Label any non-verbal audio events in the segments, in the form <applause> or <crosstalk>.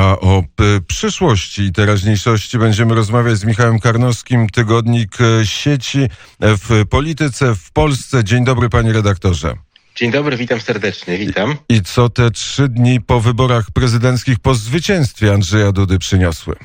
A o p- przyszłości i teraźniejszości będziemy rozmawiać z Michałem Karnowskim, tygodnik e, sieci w polityce w Polsce. Dzień dobry, panie redaktorze. Dzień dobry, witam serdecznie, witam. I co te trzy dni po wyborach prezydenckich, po zwycięstwie Andrzeja Dudy przyniosły?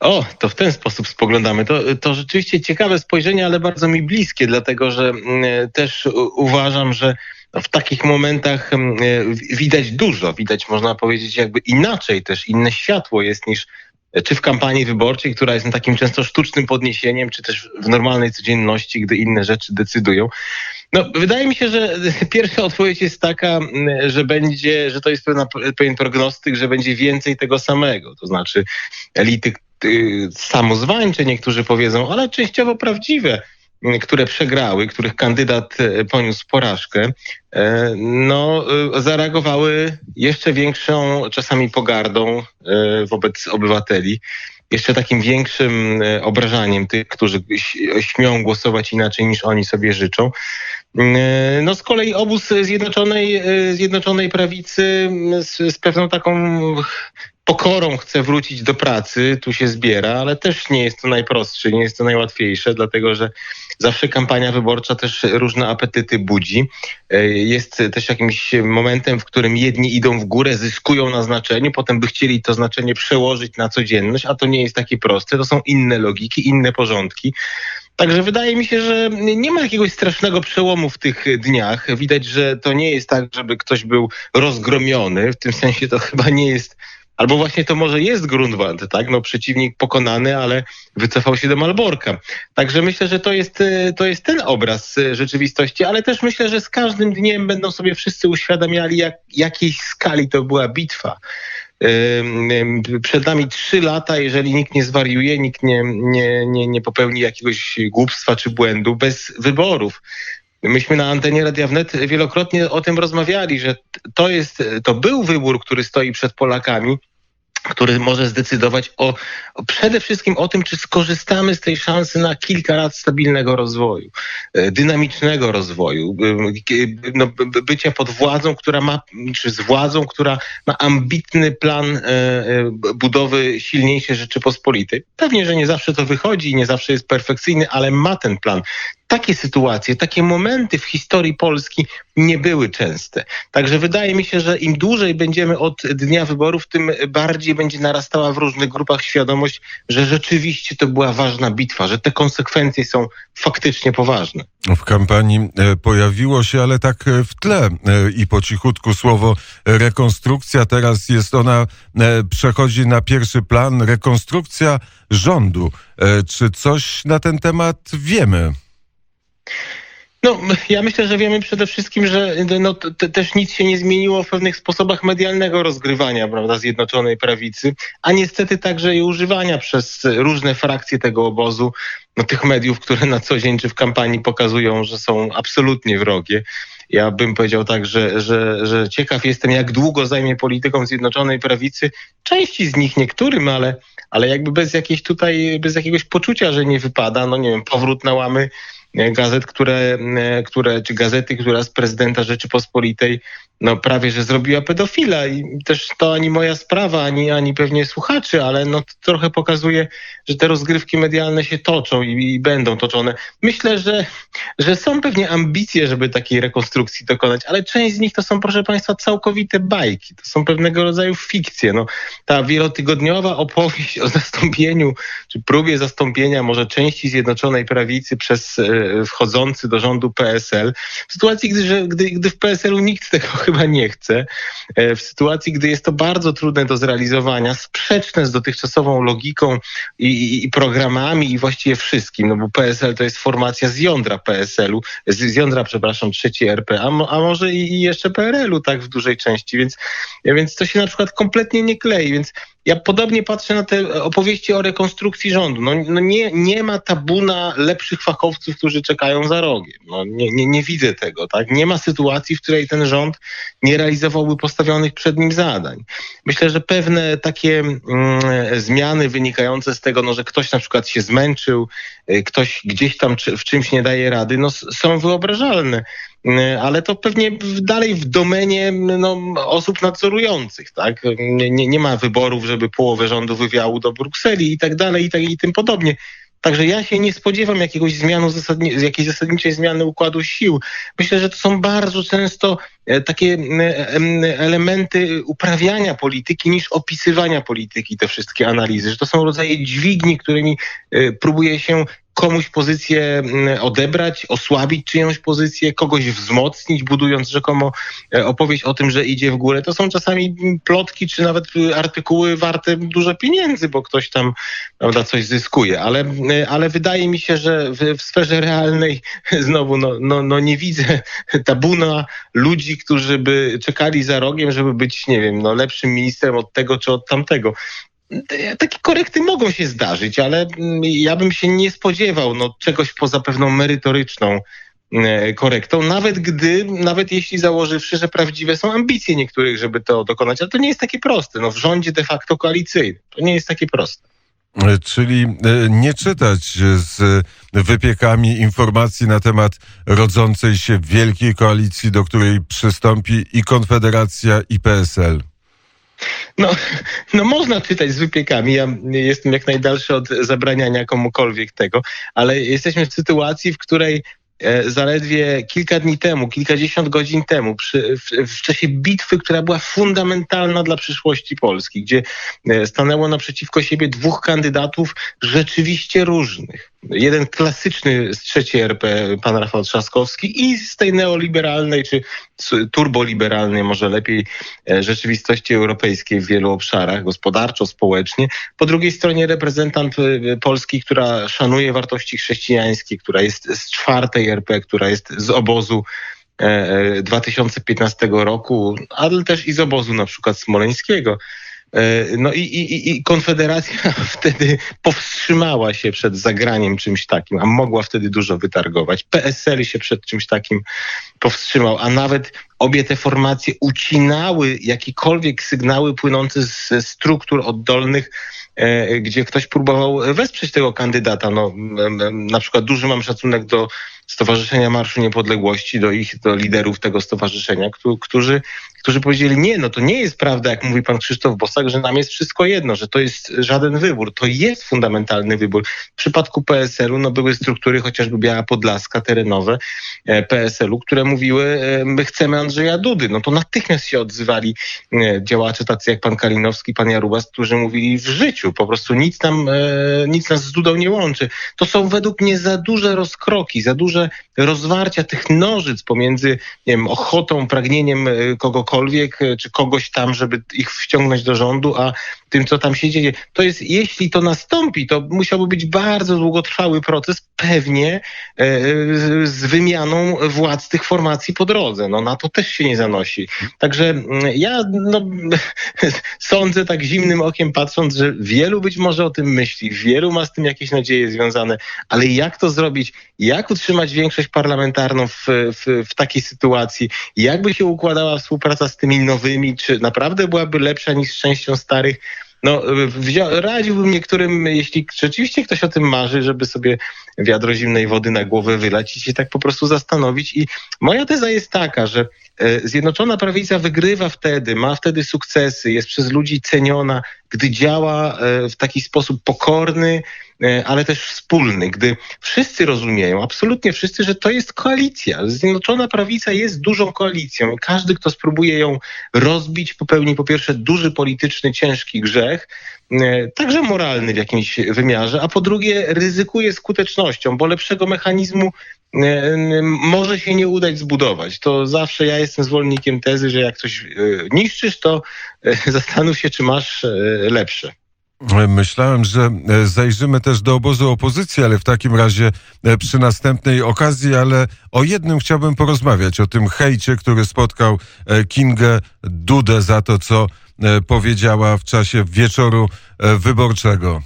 O, to w ten sposób spoglądamy. To, to rzeczywiście ciekawe spojrzenie, ale bardzo mi bliskie, dlatego że mm, też uważam, że w takich momentach mm, widać dużo, widać można powiedzieć jakby inaczej też, inne światło jest niż e, czy w kampanii wyborczej, która jest takim często sztucznym podniesieniem, czy też w normalnej codzienności, gdy inne rzeczy decydują. No, wydaje mi się, że <laughs> pierwsza odpowiedź jest taka, mm, że będzie, że to jest pewien prognostyk, że będzie więcej tego samego. To znaczy elity samozwańcze, niektórzy powiedzą, ale częściowo prawdziwe, y, które przegrały, których kandydat y, poniósł porażkę, y, no, y, zareagowały jeszcze większą czasami pogardą y, wobec obywateli. Jeszcze takim większym y, obrażaniem tych, którzy śmią głosować inaczej niż oni sobie życzą. Y, No z kolei obóz Zjednoczonej, y, Zjednoczonej Prawicy y, z, z pewną taką pokorą chce wrócić do pracy, tu się zbiera, ale też nie jest to najprostsze, nie jest to najłatwiejsze, dlatego że zawsze kampania wyborcza też różne apetyty budzi. E, Jest też jakimś momentem, w którym jedni idą w górę, zyskują na znaczeniu, potem by chcieli to znaczenie przełożyć na codzienność, a to nie jest takie proste. To są inne logiki, inne porządki. Także wydaje mi się, że nie ma jakiegoś strasznego przełomu w tych dniach. Widać, że to nie jest tak, żeby ktoś był rozgromiony. W tym sensie to chyba nie jest Albo właśnie to może jest Grunwald, tak? No przeciwnik pokonany, ale wycofał się do Malborka. Także myślę, że to jest, e, to jest ten obraz e, rzeczywistości, ale też myślę, że z każdym dniem będą sobie wszyscy uświadamiali, jak, jakiej skali to była bitwa. Przed nami trzy lata, jeżeli nikt nie zwariuje, nikt nie, nie, nie, nie popełni jakiegoś głupstwa czy błędu, bez wyborów. Myśmy na antenie Radia Wnet wielokrotnie o tym rozmawiali, że to jest, to był wybór, który stoi przed Polakami, który może zdecydować o, o przede wszystkim o tym, czy skorzystamy z tej szansy na kilka lat stabilnego rozwoju, e, dynamicznego rozwoju, e, e, no, by- by- bycia pod władzą, która ma, czy z władzą, która ma ambitny plan budowy silniejszej Rzeczypospolitej. Pewnie, że nie zawsze to wychodzi nie zawsze jest perfekcyjny, ale ma ten plan. Takie sytuacje, takie momenty w historii Polski nie były częste. Także wydaje mi się, że im dłużej będziemy od dnia wyborów, tym bardziej będzie narastała w różnych grupach świadomość, że rzeczywiście to była ważna bitwa, że te konsekwencje są faktycznie poważne. W kampanii e, pojawiło się, ale tak e, w tle e, i po cichutku słowo rekonstrukcja. Teraz jest ona, przechodzi na pierwszy plan. Rekonstrukcja rządu. Czy coś na ten temat wiemy? No, ja myślę, że wiemy przede wszystkim, że no, t- t- też nic się nie zmieniło w pewnych sposobach medialnego rozgrywania prawda, Zjednoczonej Prawicy, a niestety także i używania przez różne frakcje tego obozu, no, tych mediów, które na co dzień czy w kampanii pokazują, że są absolutnie wrogie. Ja bym powiedział tak, że, że, że ciekaw jestem, jak długo zajmie polityką Zjednoczonej Prawicy. Części z nich, niektórym, ale, ale jakby bez jakiejś tutaj, bez jakiegoś poczucia, że nie wypada, no nie wiem, powrót na łamy gazet, które, e, które, czy gazety, która z prezydenta Rzeczypospolitej no prawie, że zrobiła pedofila i też to ani moja sprawa, ani, ani pewnie słuchaczy, ale no to trochę pokazuje, że te rozgrywki medialne się toczą i, i będą toczone. Myślę, że, że są pewnie ambicje, żeby takiej rekonstrukcji dokonać, ale część z nich to są, proszę Państwa, całkowite bajki. To są pewnego rodzaju fikcje. No, ta wielotygodniowa opowieść o zastąpieniu, czy próbie zastąpienia może części Zjednoczonej Prawicy przez e, wchodzący do rządu PSL, w sytuacji, gdy, że, gdy, gdy w PSL-u nikt tego <laughs> chyba nie chce, e, w sytuacji, gdy jest to bardzo trudne do zrealizowania, sprzeczne z dotychczasową logiką i, i, i programami i właściwie wszystkim, no bo PSL to jest formacja z jądra PSL-u, z, z jądra, przepraszam, trzeciej RP, a, a może i, i jeszcze PRL-u tak w dużej części, więc, więc to się na przykład kompletnie nie klei, więc ja podobnie patrzę na te opowieści o rekonstrukcji rządu. No, no nie, nie ma tabuna lepszych fachowców, którzy czekają za rogiem. No nie, nie, nie widzę tego, tak? Nie ma sytuacji, w której ten rząd nie realizowałby postawionych przed nim zadań. Myślę, że pewne takie mm, zmiany wynikające z tego, no, że ktoś na przykład się zmęczył, y, ktoś gdzieś tam w czymś nie daje rady, no, są wyobrażalne. Y, ale to pewnie dalej w domenie no, osób nadzorujących, tak? Nie, nie ma wyborów, żeby połowę rządu wywiało do Brukseli i tak dalej i, tak, i tym podobnie. Także ja się nie spodziewam jakiegoś zmianu zasadni jakiejś zasadniczej zmiany układu sił. Myślę, że to są bardzo często e, takie elementy uprawiania polityki niż opisywania polityki, te wszystkie analizy, że to są rodzaje dźwigni, którymi e, próbuje się komuś pozycję mm, odebrać, osłabić czyjąś pozycję, kogoś wzmocnić, budując rzekomo e, opowieść o tym, że idzie w górę. To są czasami plotki, czy nawet artykuły warte dużo pieniędzy, bo ktoś tam prawda, coś zyskuje. Ale, e, ale wydaje mi się, że w, w sferze realnej <laughs> znowu no, no, no nie widzę tabuna ludzi, którzy by czekali za rogiem, żeby być, nie wiem, no, lepszym ministrem od tego czy od tamtego takie korekty mogą się zdarzyć, ale mm, ja bym się nie spodziewał no, czegoś poza pewną merytoryczną e, korektą, nawet gdy, nawet jeśli założywszy, że prawdziwe są ambicje niektórych, żeby to dokonać, ale to nie jest takie proste. No, w rządzie de facto koalicyjnym to nie jest takie proste. E, czyli e, nie czytać z wypiekami informacji na temat rodzącej się wielkiej koalicji, do której przystąpi i Konfederacja, i PSL. No, no można czytać z wypiekami. Ja jestem jak najdalszy od zabraniania komukolwiek tego, ale jesteśmy w sytuacji, w której e, zaledwie kilka dni temu, kilkadziesiąt godzin temu, przy, w, w, czasie bitwy, która była fundamentalna dla przyszłości Polski, gdzie e, stanęło naprzeciwko siebie dwóch kandydatów rzeczywiście różnych jeden klasyczny z trzeciej RP, pan Rafał Trzaskowski i z tej neoliberalnej czy turboliberalnej, może lepiej, e, rzeczywistości europejskiej w wielu obszarach, gospodarczo, społecznie. Po drugiej stronie reprezentant e, Polski, która szanuje wartości chrześcijańskie, która jest z czwartej RP, która jest z obozu 2015 e, roku, ale też i z obozu na przykład smoleńskiego. E, no i, i, i Konfederacja <laughs> wtedy powstrzymała się przed zagraniem czymś takim, a mogła wtedy dużo wytargować. PSL się przed czymś takim powstrzymał, a nawet obie te formacje ucinały jakiekolwiek sygnały płynące ze struktur oddolnych, e, gdzie ktoś próbował wesprzeć tego kandydata. No, na przykład duży mam szacunek do Stowarzyszenia Marszu Niepodległości, do ich, do liderów tego stowarzyszenia, którzy, którzy powiedzieli, nie, no to nie jest prawda, jak mówi pan Krzysztof Bosak, że nam jest wszystko jedno, że to jest żaden wybór. To jest fundamentalny wybór. W przypadku PSL-u no, były struktury, chociażby Biała Podlaska, terenowe e, PSL-u, które mówiły, e, my chcemy Andrzeja Dudy. No to natychmiast się odzywali e, działacze tacy jak pan Kalinowski, pan Jarubas, którzy mówili w życiu, po prostu nic nam, nic nas z Dudą nie łączy. To są według mnie za duże rozkroki, za duże duże rozwarcia tych nożyc pomiędzy nie wiem, ochotą, pragnieniem e, kogokolwiek, e, czy kogoś tam, żeby ich wciągnąć do rządu, a tym, co tam się dzieje. To jest, jeśli to nastąpi, to musiałby być bardzo długotrwały proces, pewnie e, z wymianą władz tych formacji po drodze. No na to też się nie zanosi. Także mm, ja no, <laughs> sądzę tak zimnym okiem patrząc, że wielu być może o tym myśli, wielu ma z tym jakieś nadzieje związane, ale jak to zrobić? Jak utrzymać większość parlamentarną w, w, w takiej sytuacji? Jakby się układała współpraca z tymi nowymi? Czy naprawdę byłaby lepsza niż częścią starych? No, radziłbym niektórym, jeśli rzeczywiście ktoś o tym marzy, żeby sobie wiadro zimnej wody na głowę wylać i się tak po prostu zastanowić. I moja teza jest taka, że Zjednoczona Prawica wygrywa wtedy, ma wtedy sukcesy, jest przez ludzi ceniona, gdy działa e, w taki sposób pokorny, e, ale też wspólny, gdy wszyscy rozumieją, absolutnie wszyscy, że to jest koalicja. Zjednoczona Prawica jest dużą koalicją i każdy, kto spróbuje ją rozbić, popełni po pierwsze duży polityczny, ciężki grzech, e, także moralny w jakimś wymiarze, a po drugie ryzykuje skutecznością, bo lepszego mechanizmu może się nie udać zbudować. To zawsze ja jestem zwolennikiem tezy, że jak coś niszczysz, to <laughs> zastanów się, czy masz lepsze. Myślałem, że e, zajrzymy też do obozu opozycji, ale w takim razie e, przy następnej okazji, ale o jednym chciałbym porozmawiać, o tym hejcie, który spotkał e, Kingę Dudę za to, co powiedziała w czasie wieczoru wyborczego.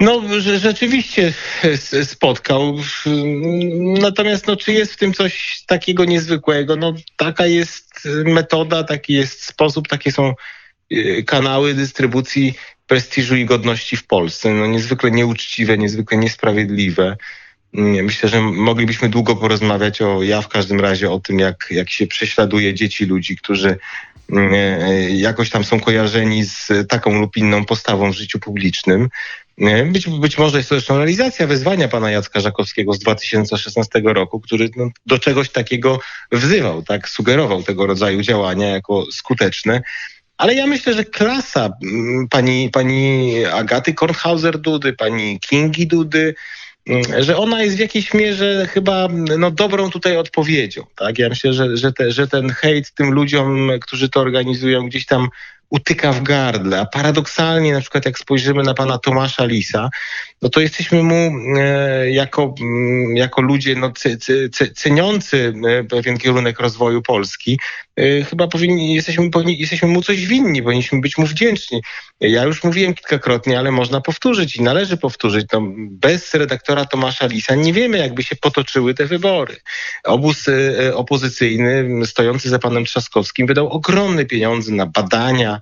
No, rzeczywiście s- spotkał. Natomiast no, czy jest w tym coś takiego niezwykłego? No, taka jest metoda, taki jest sposób, takie są y, kanały dystrybucji prestiżu i godności w Polsce. No, niezwykle nieuczciwe, niezwykle niesprawiedliwe. Nie, Myślę, że moglibyśmy długo porozmawiać o, ja w każdym razie, o tym, jak, jak się prześladuje dzieci ludzi, którzy mm, e, jakoś tam są kojarzeni z taką lub inną postawą w życiu publicznym. Być, być może jest to zresztą realizacja wezwania pana Jacka Żakowskiego z 2016 roku, który no, do czegoś takiego wzywał, tak, sugerował tego rodzaju działania jako skuteczne. Ale ja myślę, że klasa mm, pani, pani Agaty Kornhauser-Dudy, pani Kingi Dudy, mm, że ona jest w jakiejś mierze chyba no, dobrą tutaj odpowiedzią. Tak? Ja myślę, że, że, te, że ten hejt tym ludziom, którzy to organizują, gdzieś tam utyka w gardle. A paradoksalnie, na przykład jak spojrzymy na pana Tomasza Lisa, no to jesteśmy mu e, jako, mm, jako ludzie no, ce, ce, ce, ceniący e, pewien kierunek rozwoju Polski, chyba powinni, jesteśmy, powinni, jesteśmy mu coś winni, powinniśmy być mu wdzięczni. Ja już mówiłem kilkakrotnie, ale można powtórzyć i należy powtórzyć. No, bez redaktora Tomasza Lisa nie wiemy, jakby się potoczyły te wybory. Obóz e, opozycyjny stojący za panem Trzaskowskim wydał ogromne pieniądze na badania,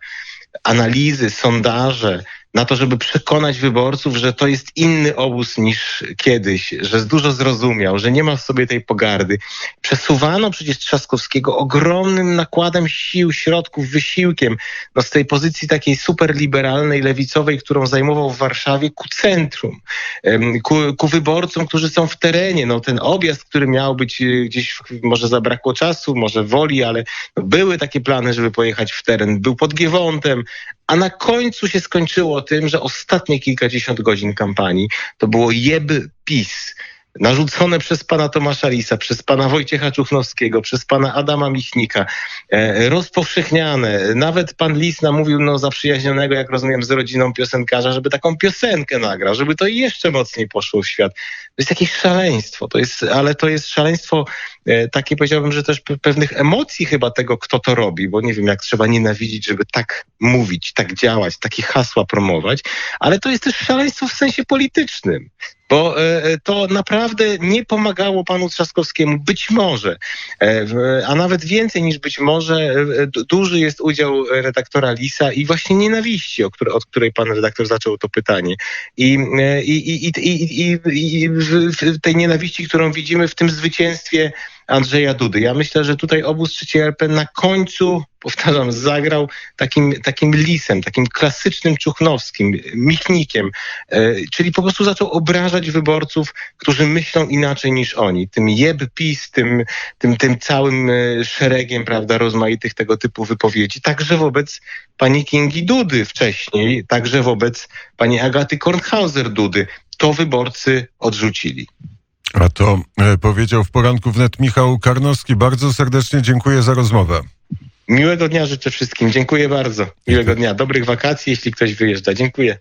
analizy, sondaże, na to, żeby przekonać wyborców, że to jest inny obóz niż kiedyś, że dużo zrozumiał, że nie ma w sobie tej pogardy. Przesuwano przecież Trzaskowskiego ogromnym nakładem sił, środków, wysiłkiem, no z tej pozycji takiej superliberalnej, lewicowej, którą zajmował w Warszawie, ku centrum, ku, ku wyborcom, którzy są w terenie. No ten objazd, który miał być e, gdzieś, może zabrakło czasu, może woli, ale no, były takie plany, żeby pojechać w teren, był pod Giewontem, a na końcu się skończyło tym, że ostatnie kilkadziesiąt godzin kampanii to było jeb PiS. Narzucone przez pana Tomasza Lisa, przez pana Wojciecha Czuchnowskiego, przez pana Adama Michnika, e, rozpowszechniane. Nawet pan Lis namówił no, zaprzyjaźnionego, jak rozumiem, z rodziną piosenkarza, żeby taką piosenkę nagrał, żeby to jeszcze mocniej poszło w świat. To jest jakieś szaleństwo, to jest, ale to jest szaleństwo e, takie powiedziałbym, że też pe- pewnych emocji chyba tego, kto to robi, bo nie wiem, jak trzeba nienawidzić, żeby tak mówić, tak działać, takie hasła promować, ale to jest też szaleństwo w sensie politycznym, bo e, e, to naprawdę nie pomagało panu Trzaskowskiemu, być może, e, a nawet więcej niż być może, du- duży jest udział redaktora Lisa i właśnie nienawiści, od której pan redaktor zaczął to pytanie. I, i, i, i, i, i, tej nienawiści, którą widzimy w tym zwycięstwie Andrzeja Dudy. Ja myślę, że tutaj obóz trzeciej RP na końcu, powtarzam, zagrał takim, takim lisem, takim klasycznym czuchnowskim, michnikiem, e, czyli po prostu zaczął obrażać wyborców, którzy myślą inaczej niż oni. Tym jeb PiS, tym, tym, tym całym e, szeregiem, prawda, rozmaitych tego typu wypowiedzi. Także wobec pani Kingi Dudy wcześniej, także wobec pani Agaty Kornhauser-Dudy. To wyborcy odrzucili. A to e, powiedział w poranku wnet Michał Karnowski. Bardzo serdecznie dziękuję za rozmowę. Miłego dnia życzę wszystkim. Dziękuję bardzo. Miłego dnia. Dobrych wakacji, jeśli ktoś wyjeżdża. Dziękuję.